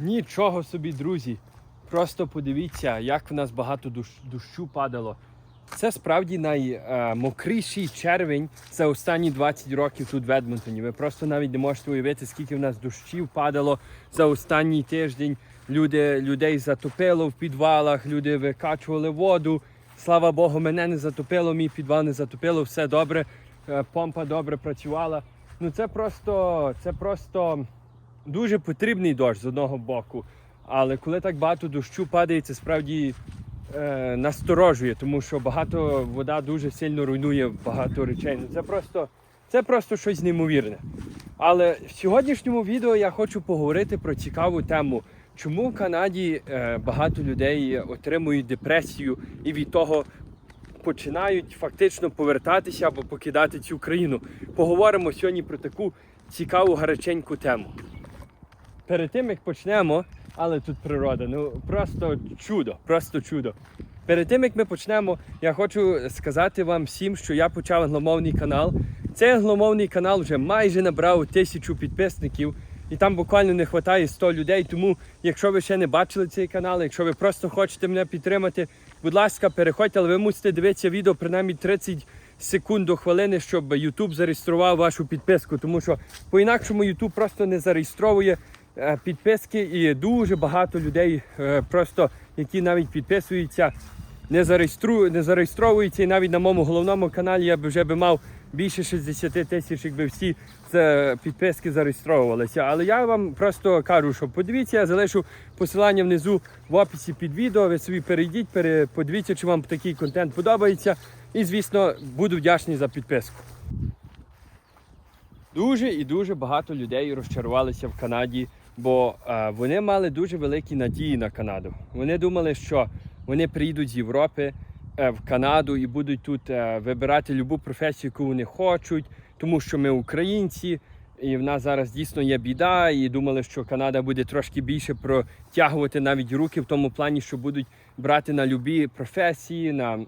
Нічого собі, друзі. Просто подивіться, як в нас багато дощу падало. Це справді наймокріший червень за останні 20 років тут в Едмонтоні. Ви просто навіть не можете уявити, скільки в нас дощів падало за останній тиждень. Люди, людей затопило в підвалах, люди викачували воду. Слава Богу, мене не затопило, мій підвал не затопило, все добре, е, помпа добре працювала. Ну це просто, це просто дуже потрібний дощ з одного боку. Але коли так багато дощу падає, це справді е, насторожує, тому що багато вода дуже сильно руйнує багато речей. Ну, це просто, це просто щось неймовірне. Але в сьогоднішньому відео я хочу поговорити про цікаву тему. Чому в Канаді е, багато людей отримують депресію і від того починають фактично повертатися або покидати цю країну? Поговоримо сьогодні про таку цікаву гаряченьку тему. Перед тим як почнемо, але тут природа, ну просто чудо, просто чудо. Перед тим як ми почнемо, я хочу сказати вам всім, що я почав англомовний канал. Цей англомовний канал вже майже набрав тисячу підписників, і там буквально не вистачає 100 людей. Тому, якщо ви ще не бачили цей канал, якщо ви просто хочете мене підтримати, будь ласка, переходьте, але ви мусите дивитися відео принаймні 30 секунд до хвилини, щоб YouTube зареєстрував вашу підписку. Тому що по-інакшому YouTube просто не зареєстровує підписки, і дуже багато людей, е, просто які навіть підписуються, не зареєструю, не зареєстровуються. І навіть на моєму головному каналі я б вже би мав більше 60 тисяч, якби всі це підписки зареєстровувалися. Але я вам просто кажу, що подивіться, я залишу посилання внизу в описі під відео. Ви собі перейдіть, пере, подивіться, чи вам такий контент подобається. І, звісно, буду вдячний за підписку. Дуже і дуже багато людей розчарувалися в Канаді, бо е, вони мали дуже великі надії на Канаду. Вони думали, що вони приїдуть з Європи е, в Канаду і будуть тут е, вибирати любу професію, яку вони хочуть, тому що ми українці, і в нас зараз дійсно є біда. І думали, що Канада буде трошки більше протягувати навіть руки в тому плані, що будуть брати на любі професії, на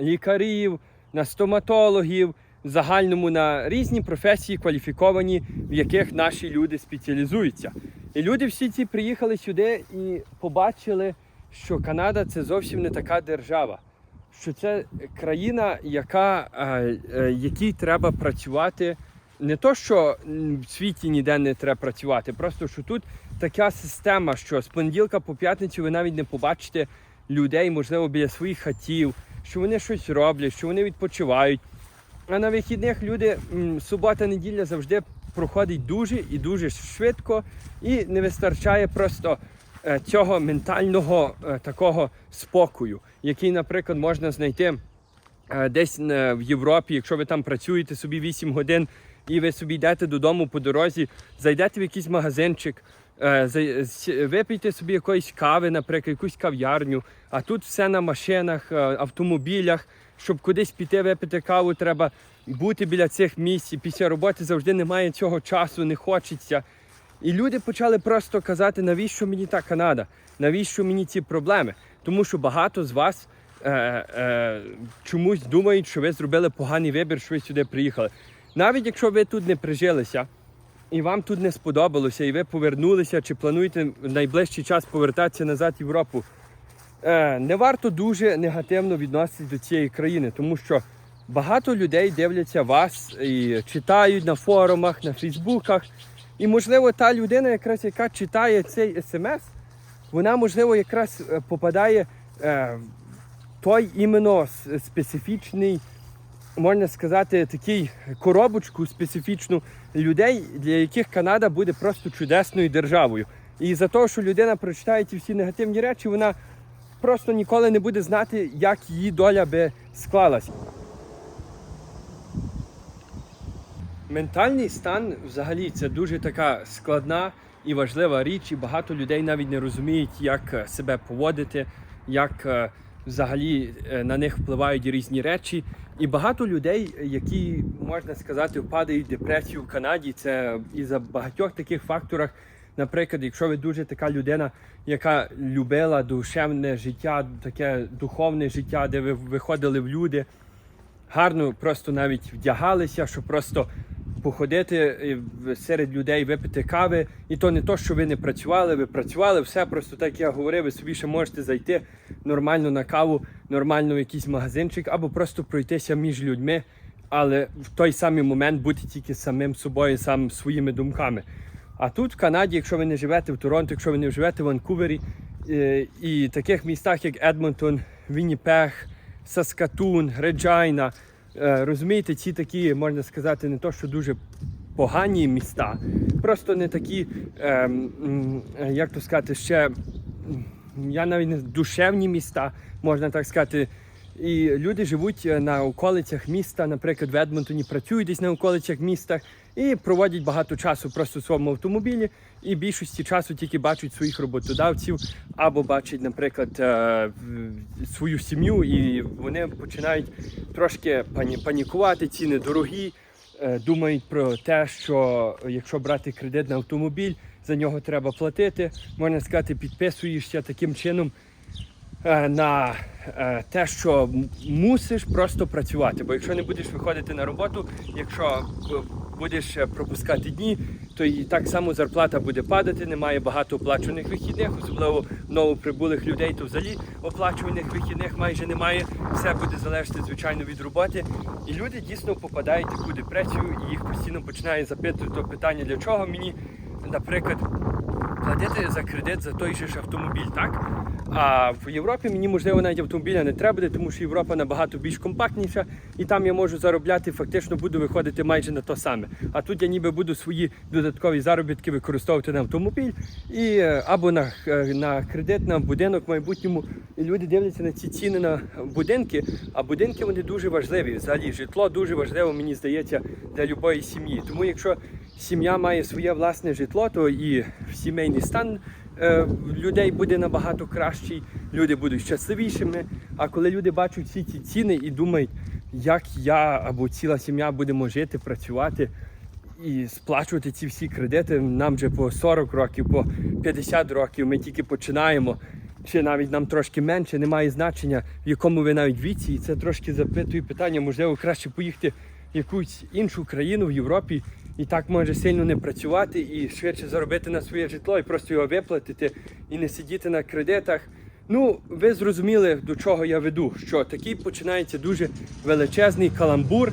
лікарів, на стоматологів, загальному на різні професії кваліфіковані, в яких наші люди спеціалізуються. І люди всі ці приїхали сюди і побачили, що Канада це зовсім не така держава. Що це країна, яка, е, е, якій треба працювати. Не то, що в світі ніде не треба працювати, просто що тут така система, що з понеділка по п'ятницю ви навіть не побачите людей, можливо, біля своїх хатів, що вони щось роблять, що вони відпочивають. А на вихідних люди субота-неділя завжди проходить дуже і дуже швидко, і не вистачає просто е, цього ментального е, такого спокою, який, наприклад, можна знайти е, десь в Європі, якщо ви там працюєте собі 8 годин і ви собі йдете додому по дорозі, зайдете в якийсь магазинчик, випийте собі якоїсь кави, наприклад, якусь кав'ярню, а тут все на машинах, автомобілях. Щоб кудись піти випити каву, треба бути біля цих місць. Після роботи завжди немає цього часу, не хочеться. І люди почали просто казати, навіщо мені та Канада, навіщо мені ці проблеми. Тому що багато з вас е, е, чомусь думають, що ви зробили поганий вибір, що ви сюди приїхали. Навіть якщо ви тут не прижилися і вам тут не сподобалося, і ви повернулися, чи плануєте в найближчий час повертатися назад в Європу, не варто дуже негативно відноситися до цієї країни, тому що багато людей дивляться вас і читають на форумах, на фейсбуках. І, можливо, та людина, якраз яка читає цей смс, вона, можливо, якраз е, попадає е, в той іменно специфічний, можна сказати, такий коробочку специфічну людей, для яких Канада буде просто чудесною державою. І за те, що людина прочитає ті всі негативні речі, вона просто ніколи не буде знати, як її доля би склалась. Ментальний стан взагалі це дуже така складна і важлива річ, і багато людей навіть не розуміють, як е, себе поводити, як е, взагалі е, на них впливають різні речі. І багато людей, які можна сказати, впадають в депресію в Канаді, це із-за багатьох таких факторах. Наприклад, якщо ви дуже така людина, яка любила душевне життя, таке духовне життя, де ви виходили в люди, гарно просто навіть вдягалися, щоб просто походити серед людей, випити кави. І то не то, що ви не працювали, ви працювали, все просто так як я говорив, ви собі ще можете зайти нормально на каву, нормально в якийсь магазинчик, або просто пройтися між людьми, але в той самий момент бути тільки самим собою, сам своїми думками. А тут в Канаді, якщо ви не живете в Торонто, якщо ви не живете в Ванкувері е, і таких містах, як Едмонтон, Вінніпег, Саскатун, Реджайна, е, розумієте, ці такі, можна сказати, не то, що дуже погані міста, просто не такі, е, як то сказати, ще я навіть не душевні міста, можна так сказати. І люди живуть е, на околицях міста, наприклад, в Едмонтоні працюють десь на околицях міста і проводять багато часу просто в своєму автомобілі, і більшості часу тільки бачать своїх роботодавців або бачать, наприклад, е, свою сім'ю, і вони починають трошки панікувати, ціни дорогі. е, Думають про те, що якщо брати кредит на автомобіль, за нього треба платити. Можна сказати, підписуєшся таким чином на те, що мусиш просто працювати. Бо якщо не будеш виходити на роботу, якщо будеш е, пропускати дні, то і так само зарплата буде падати, немає багато оплачуваних вихідних, особливо новоприбулих людей, то взагалі оплачуваних вихідних майже немає. Все буде залежати, звичайно, від роботи. І люди дійсно попадають в таку депресію, і їх постійно починає запитувати питання, для чого мені, наприклад, платити за кредит за той же ж автомобіль, так? А в Європі мені можливо навіть автомобіля не треба буде, тому що Європа набагато більш компактніша, і там я можу заробляти, фактично буду виходити майже на то саме. А тут я ніби буду свої додаткові заробітки використовувати на автомобіль і е, або на, е, на кредит, на будинок в майбутньому. І люди дивляться на ці ціни на будинки, а будинки вони дуже важливі. Взагалі житло дуже важливо, мені здається, для любої сім'ї. Тому якщо сім'я має своє власне житло, то і сімейний стан людей буде набагато кращий, люди будуть щасливішими. А коли люди бачать всі ці ціни і думають, як я або ціла сім'я будемо жити, працювати і сплачувати ці всі кредити, нам вже по 40 років, по 50 років, ми тільки починаємо. Чи навіть нам трошки менше, немає значення, в якому ви навіть віці, і це трошки запитує питання, можливо, краще поїхати в якусь іншу країну в Європі і так може сильно не працювати і швидше заробити на своє житло і просто його виплатити і не сидіти на кредитах. Ну, ви зрозуміли, до чого я веду, що такий починається дуже величезний каламбур,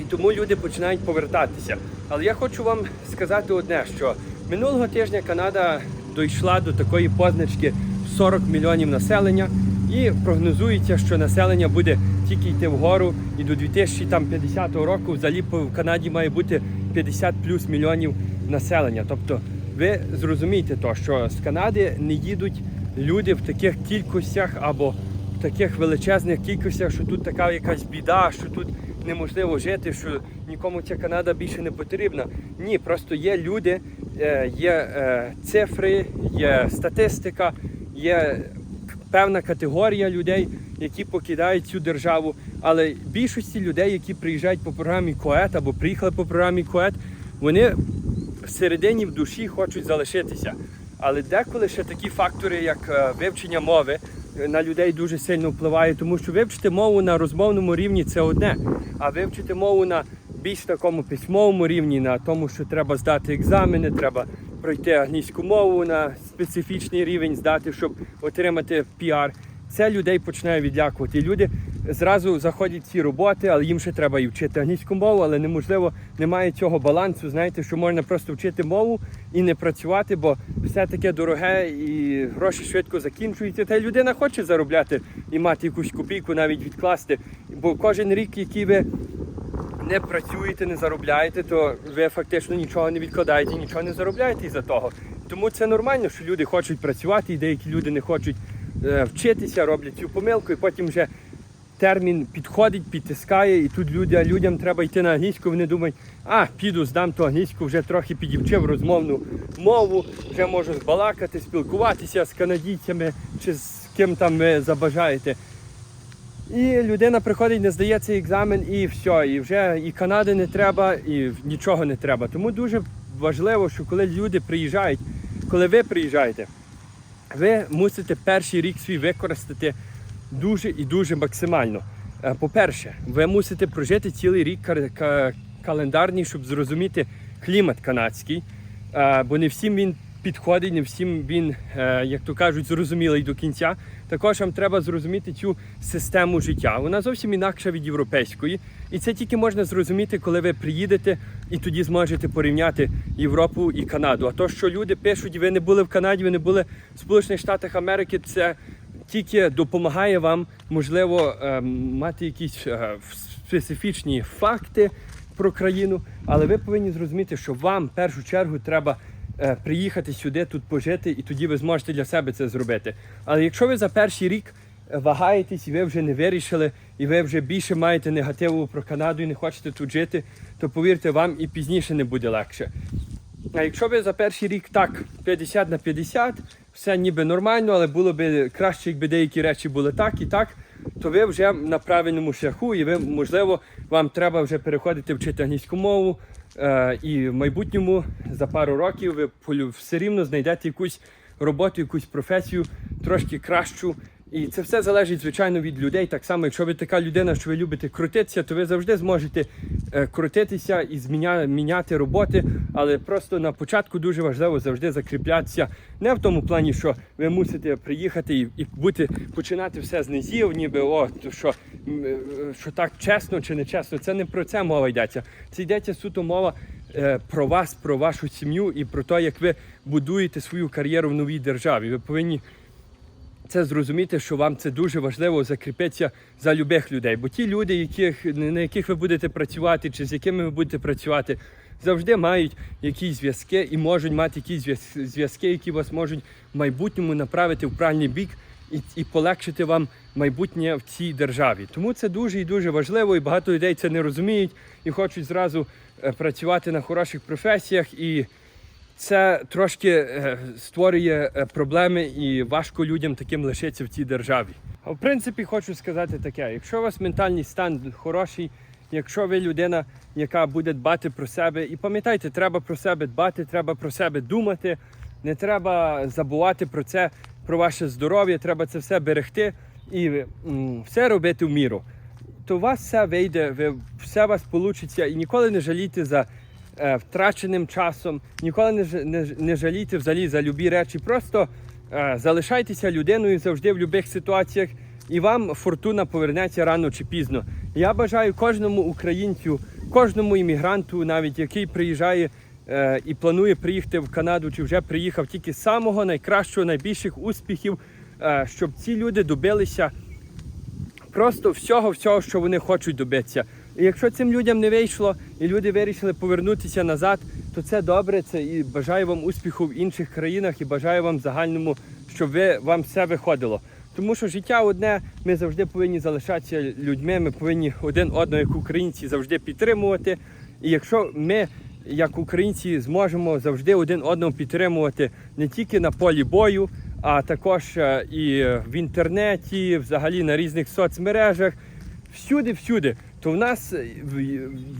і тому люди починають повертатися. Але я хочу вам сказати одне, що минулого тижня Канада дійшла до такої позначки 40 мільйонів населення, і прогнозується, що населення буде тільки йти вгору, і до 2050 року взагалі в Канаді має бути 50 плюс мільйонів населення. Тобто ви зрозумієте то, що з Канади не їдуть люди в таких кількостях або в таких величезних кількостях, що тут така якась біда, що тут неможливо жити, що нікому ця Канада більше не потрібна. Ні, просто є люди, е, є е, цифри, є статистика, є певна категорія людей, які покидають цю державу. Але більшості людей, які приїжджають по програмі КОЕТ або приїхали по програмі КОЕТ, вони всередині в душі хочуть залишитися. Але деколи ще такі фактори, як е, вивчення мови, е, на людей дуже сильно впливає, тому що вивчити мову на розмовному рівні це одне, а вивчити мову на більш такому письмовому рівні, на тому, що треба здати екзамени, треба пройти англійську мову на специфічний рівень, здати, щоб отримати піар. Це людей починає відлякувати. Люди зразу заходять в ці роботи, але їм ще треба і вчити англійську мову, але неможливо, немає цього балансу. Знаєте, що можна просто вчити мову і не працювати, бо все таке дороге і гроші швидко закінчуються. Та людина хоче заробляти і мати якусь копійку, навіть відкласти. Бо кожен рік, який ви не працюєте, не заробляєте, то ви фактично нічого не відкладаєте, нічого не заробляєте із-за того. Тому це нормально, що люди хочуть працювати, і деякі люди не хочуть е, вчитися, роблять цю помилку, і потім вже термін підходить, підтискає, і тут люди, людям треба йти на англійську, вони думають, а, піду, здам ту англійську, вже трохи підівчив розмовну мову, вже можу збалакати, спілкуватися з канадійцями чи з ким там ви забажаєте. І людина приходить, не здає цей екзамен, і все, і вже і Канади не треба, і нічого не треба. Тому дуже важливо, що коли люди приїжджають, коли ви приїжджаєте, ви мусите перший рік свій використати дуже і дуже максимально. Е, По-перше, ви мусите прожити цілий рік календарний, щоб зрозуміти клімат канадський. Е, бо не всім він підходить, не всім він, е, як то кажуть, зрозумілий до кінця. Також вам треба зрозуміти цю систему життя. Вона зовсім інакша від європейської. І це тільки можна зрозуміти, коли ви приїдете і тоді зможете порівняти Європу і Канаду. А то, що люди пишуть, ви не були в Канаді, ви не були в Сполучених Штатах Америки, це тільки допомагає вам, можливо, е, мати якісь е, специфічні факти про країну, але ви повинні зрозуміти, що вам в першу чергу треба приїхати сюди, тут пожити, і тоді ви зможете для себе це зробити. Але якщо ви за перший рік е, вагаєтесь і ви вже не вирішили, і ви вже більше маєте негативу про Канаду і не хочете тут жити, то повірте, вам і пізніше не буде легше. А якщо ви за перший рік так 50 на 50, все ніби нормально, але було б краще, якби деякі речі були так і так, то ви вже на правильному шляху, і ви, можливо, вам треба вже переходити вчити англійську мову. Е, і в майбутньому за пару років ви все рівно знайдете якусь роботу, якусь професію трошки кращу. І це все залежить, звичайно, від людей. Так само, якщо ви така людина, що ви любите крутитися, то ви завжди зможете е, крутитися і зміня, міняти роботи. Але просто на початку дуже важливо завжди закріплятися. Не в тому плані, що ви мусите приїхати і, і бути починати все з низів, ніби о, що, е, що так чесно чи не чесно. Це не про це мова йдеться. Це йдеться суто мова е, про вас, про вашу сім'ю і про те, як ви будуєте свою кар'єру в новій державі. Ви повинні це зрозуміти, що вам це дуже важливо закріпитися за любих людей. Бо ті люди, яких, на яких ви будете працювати, чи з якими ви будете працювати, завжди мають якісь зв'язки і можуть мати якісь зв'язки, які вас можуть в майбутньому направити в правильний бік і, і полегшити вам майбутнє в цій державі. Тому це дуже і дуже важливо, і багато людей це не розуміють і хочуть зразу е, працювати на хороших професіях і це трошки е, створює е, проблеми і важко людям таким лишитися в цій державі. А в принципі, хочу сказати таке: якщо у вас ментальний стан хороший, якщо ви людина, яка буде дбати про себе, і пам'ятайте, треба про себе дбати, треба про себе думати, не треба забувати про це, про ваше здоров'я, треба це все берегти і все робити в міру. То у вас все вийде, ви, все у вас вийде і ніколи не жалійте за е, втраченим часом, ніколи не, не, не жалійте взагалі за любі речі. Просто е, залишайтеся людиною завжди в будь-яких ситуаціях, і вам фортуна повернеться рано чи пізно. Я бажаю кожному українцю, кожному іммігранту, навіть який приїжджає е, і планує приїхати в Канаду, чи вже приїхав тільки самого найкращого, найбільших успіхів, е, щоб ці люди добилися просто всього, всього, що вони хочуть добитися. І якщо цим людям не вийшло, і люди вирішили повернутися назад, то це добре. Це і бажаю вам успіху в інших країнах, і бажаю вам загальному, щоб ви вам все виходило. Тому що життя одне, ми завжди повинні залишатися людьми. Ми повинні один одного, як українці, завжди підтримувати. І якщо ми, як українці, зможемо завжди один одного підтримувати не тільки на полі бою, а також е, і в інтернеті, взагалі на різних соцмережах, всюди, всюди, то в нас е,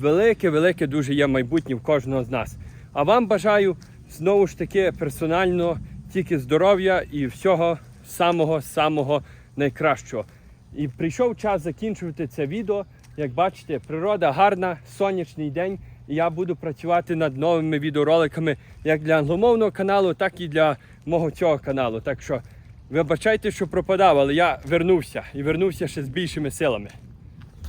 велике, велике дуже є майбутнє в кожного з нас. А вам бажаю знову ж таки персонально тільки здоров'я і всього самого самого найкращого. І прийшов час закінчувати це відео. Як бачите, природа гарна, сонячний день. І я буду працювати над новими відеороликами як для англомовного каналу, так і для мого цього каналу. Так що вибачайте, що пропадав, але я вернувся і вернувся ще з більшими силами.